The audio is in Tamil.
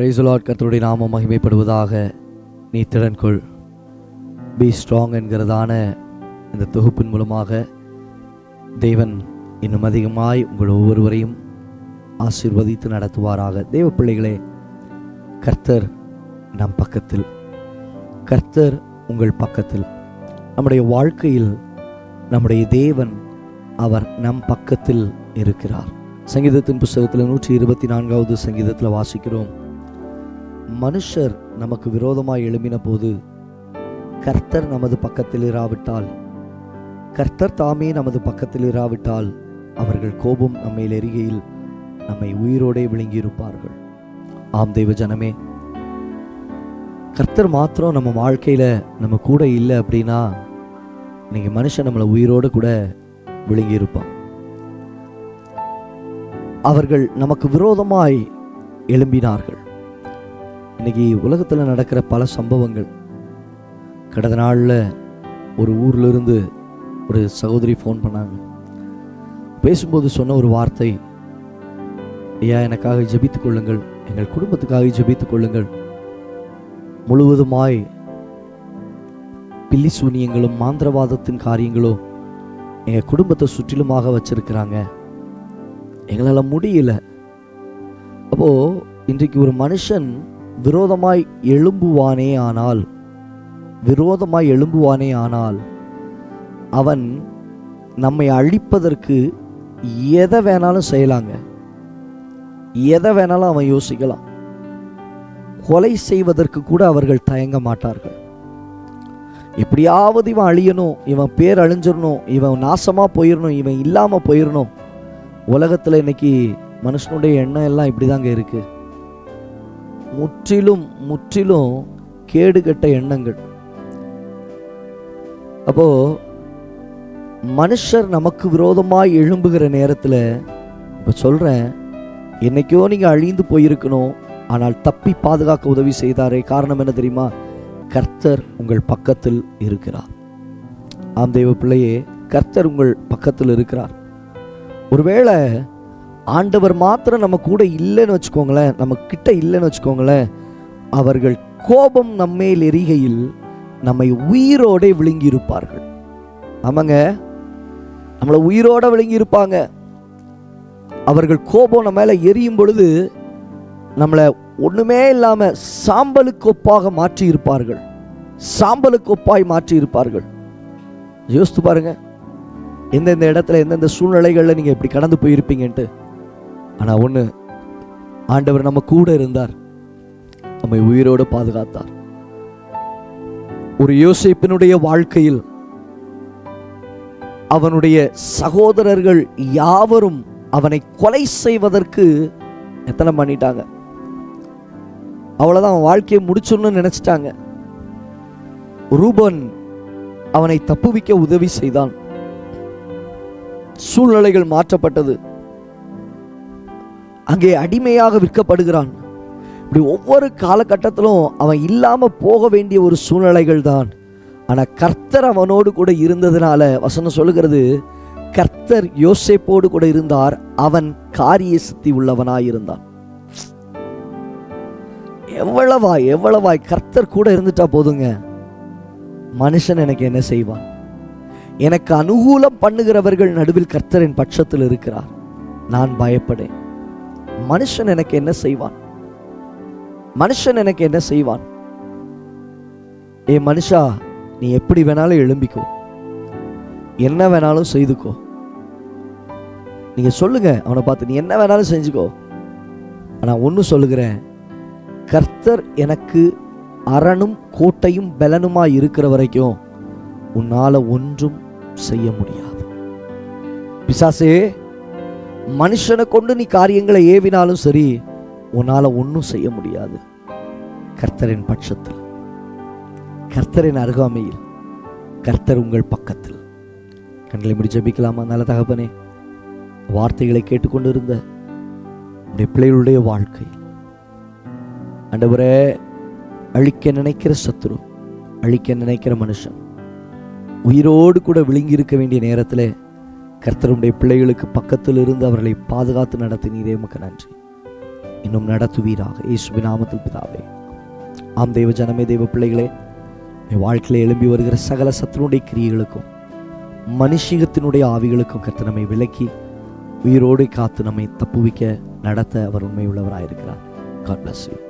பிரைசுலாட் கத்தருடைய நாமம் மகிமைப்படுவதாக. நீ திறன்கொள். பி ஸ்ட்ராங் என்கிறதான இந்த தொகுப்பின் மூலமாக தேவன் இன்னும் அதிகமாய் உங்கள் ஒவ்வொருவரையும் ஆசீர்வதித்து நடத்துவாராக. தெய்வ பிள்ளைகளே கர்த்தர் நம் பக்கத்தில். கர்த்தர் உங்கள் பக்கத்தில். நம்முடைய வாழ்க்கையில் நம்முடைய தேவன் அவர் நம் பக்கத்தில் இருக்கிறார். சங்கீதத்தின் புஸ்தகத்தில் நூற்றி இருபத்தி நான்காவது சங்கீதத்தில் வாசிக்கிறோம். மனுஷர் நமக்கு விரோதமாக எழும்பின போது கர்த்தர் நமது பக்கத்தில் இராவிட்டால் கர்த்தர் தாமே நமது பக்கத்தில் இராவிட்டால் அவர்கள் கோபம் நம்மை எரிகையில் நம்மை உயிரோடே விழுங்கியிருப்பார்கள். ஆம் தெய்வ ஜனமே கர்த்தர் மாத்திரம் நம்ம வாழ்க்கையில் நம்ம கூட இல்லை அப்படின்னா இன்னைக்கு மனுஷன் நம்மளை உயிரோடு கூட விழுங்கியிருப்பான். அவர்கள் நமக்கு விரோதமாய் எழும்பினார்கள். இன்னைக்கு உலகத்தில் நடக்கிற பல சம்பவங்கள். கடந்த நாளில் ஒரு ஊர்ல இருந்து ஒரு சகோதரி ஃபோன் பண்ணாங்க. பேசும்போது சொன்ன ஒரு வார்த்தை ஐயா எனக்காக ஜெபித்துக் கொள்ளுங்கள். எங்கள் குடும்பத்துக்காக ஜெபித்துக் கொள்ளுங்கள். முழுவதுமாய் பில்லி சூனியங்களும் மாந்திரவாதத்தின் காரியங்களும் எங்கள் குடும்பத்தை சுற்றிலுமாக வச்சிருக்கிறாங்க. எங்களால் முடியல. அப்போ இன்றைக்கு ஒரு மனுஷன் விரோதமாய் எழும்புவானே ஆனால் விரோதமாய் எழும்புவானே ஆனால் அவன் நம்மை அழிப்பதற்கு எதை வேணாலும் செய்யலாங்க. எதை வேணாலும் அவன் யோசிக்கலாம். கொலை செய்வதற்கு கூட அவர்கள் தயங்க மாட்டார்கள். எப்படியாவது இவன் அழியணும் இவன் பேர் அழிஞ்சிடணும் இவன் நாசமாக போயிடணும் இவன் இல்லாமல் போயிடணும். உலகத்தில் இன்னைக்கு மனுஷனுடைய எண்ணம் எல்லாம் இப்படிதாங்க இருக்குது முற்றிலும் முற்றிலும் கேடுகட்ட எண்ணங்கள். அப்போ மனுஷர் நமக்கு விரோதமாக எழும்புகிற நேரத்துல இப்போ சொல்றேன் என்னைக்கோ நீங்க அழிந்து போயிருக்கணும் ஆனால் தப்பி பாதுகாக்க உதவி செய்தாரே காரணம் என்ன தெரியுமா? கர்த்தர் உங்கள் பக்கத்தில் இருக்கிறார். ஆம் தெய்வ பிள்ளையே கர்த்தர் உங்கள் பக்கத்தில் இருக்கிறார். ஒருவேளை ஆண்டவர் மாத்திரம் நம்ம கூட இல்லைன்னு வச்சுக்கோங்களேன் நம்ம கிட்ட இல்லைன்னு வச்சுக்கோங்களேன் அவர்கள் கோபம் நம்மேல் எரிகையில் நம்மை உயிரோட விழுங்கி இருப்பார்கள் ஆமாங்க. நம்மளை உயிரோட விழுங்கி இருப்பாங்க அவர்கள் கோபம் நம்ம மேல எரியும் பொழுது நம்மளை ஒண்ணுமே இல்லாம சாம்பலுக்கு ஒப்பாக மாற்றி இருப்பார்கள் சாம்பலுக்கு ஒப்பாய் மாற்றி இருப்பார்கள் யோசித்து பாருங்க. எந்தெந்த இடத்துல எந்தெந்த சூழ்நிலைகளில் நீங்க இப்படி கடந்து போயிருப்பீங்கன்ட்டு. ஆனா ஒண்ணு ஆண்டவர் நம்ம கூட இருந்தார். நம்மை உயிரோடு பாதுகாத்தார். ஒரு யோசிப்பினுடைய வாழ்க்கையில் அவனுடைய சகோதரர்கள் யாவரும் அவனை கொலை செய்வதற்கு எத்தனை பண்ணிட்டாங்க? அவ்வளவுதான் அவன் வாழ்க்கையை முடிச்சுன்னு நினைச்சிட்டாங்க. ரூபன் அவனை தப்புவிக்க உதவி செய்தான். சூழ்நிலைகள் மாற்றப்பட்டது. அங்கே அடிமையாக விற்கப்படுகிறான். இப்படி ஒவ்வொரு காலகட்டத்திலும் அவன் இல்லாமல் போக வேண்டிய ஒரு சூழ்நிலைகள் தான். ஆனால் கர்த்தர் அவனோடு கூட இருந்ததுனால வசனம் சொல்லுகிறது கர்த்தர் யோசேப்போடு கூட இருந்தார் அவன் காரிய சித்தி உள்ளவனாயிருந்தான். எவ்வளவாய் எவ்வளவாய் கர்த்தர் கூட இருந்துட்டா போதுங்க. மனுஷன் எனக்கு என்ன செய்வான்? எனக்கு அனுகூலம் பண்ணுகிறவர்கள் நடுவில் கர்த்தரின் பட்சத்தில் இருக்கிறார். நான் பயப்படேன். மனுஷன் எனக்கு என்ன செய்வான்? மனுஷன் எனக்கு என்ன செய்வான்? ஏ மனுஷா நீ எப்படி வேணாலும் எழும்பிக்கோ. என்ன வேணாலும் செய்துக்கோ. நீங்க சொல்லுங்க அவனை பார்த்து நீ என்ன வேணாலும் செஞ்சுக்கோ. ஆனா ஒன்று சொல்லுகிறேன் கர்த்தர் எனக்கு அரணும் கோட்டையும் பலனுமா இருக்கிற வரைக்கும் உன்னால ஒன்றும் செய்ய முடியாது. பிசாசே மனுஷனை கொண்டு நீ காரியங்களை ஏவினாலும் சரி உன்னால ஒன்றும் செய்ய முடியாது. கர்த்தரின் பட்சத்தில். கர்த்தரின் அருகாமையில். கர்த்தர் உங்கள் பக்கத்தில். கண்களை முடி ஜபிக்கலாமா நல்ல தகப்பனே? வார்த்தைகளை கேட்டுக்கொண்டிருந்த உடைய பிள்ளைகளுடைய வாழ்க்கை. ஆண்டவரே அழிக்க நினைக்கிற சத்துரு அழிக்க நினைக்கிற மனுஷன் உயிரோடு கூட விழுங்கி இருக்க வேண்டிய நேரத்தில் கர்த்தருடைய பிள்ளைகளுக்கு பக்கத்தில் இருந்து அவர்களை பாதுகாத்து நடத்தினீரே உமக்கு நன்றி. இன்னும் நடத்துவீராக இயேசுவின் நாமத்தில் பிதாவே. ஆம் தெய்வ ஜனமே தெய்வ பிள்ளைகளே என் வாழ்க்கையில் எழும்பி வருகிற சகல சத்துனுடைய கிரியைகளுக்கும் மனுஷீகத்தினுடைய ஆவிகளுக்கும் கர்த்தர் நம்மை விலக்கி உயிரோடு காத்து நம்மை தப்புவிக்க நடத்த அவர் உண்மை உள்ளவராயிருக்கிறார் காட் பிளஸ் யூ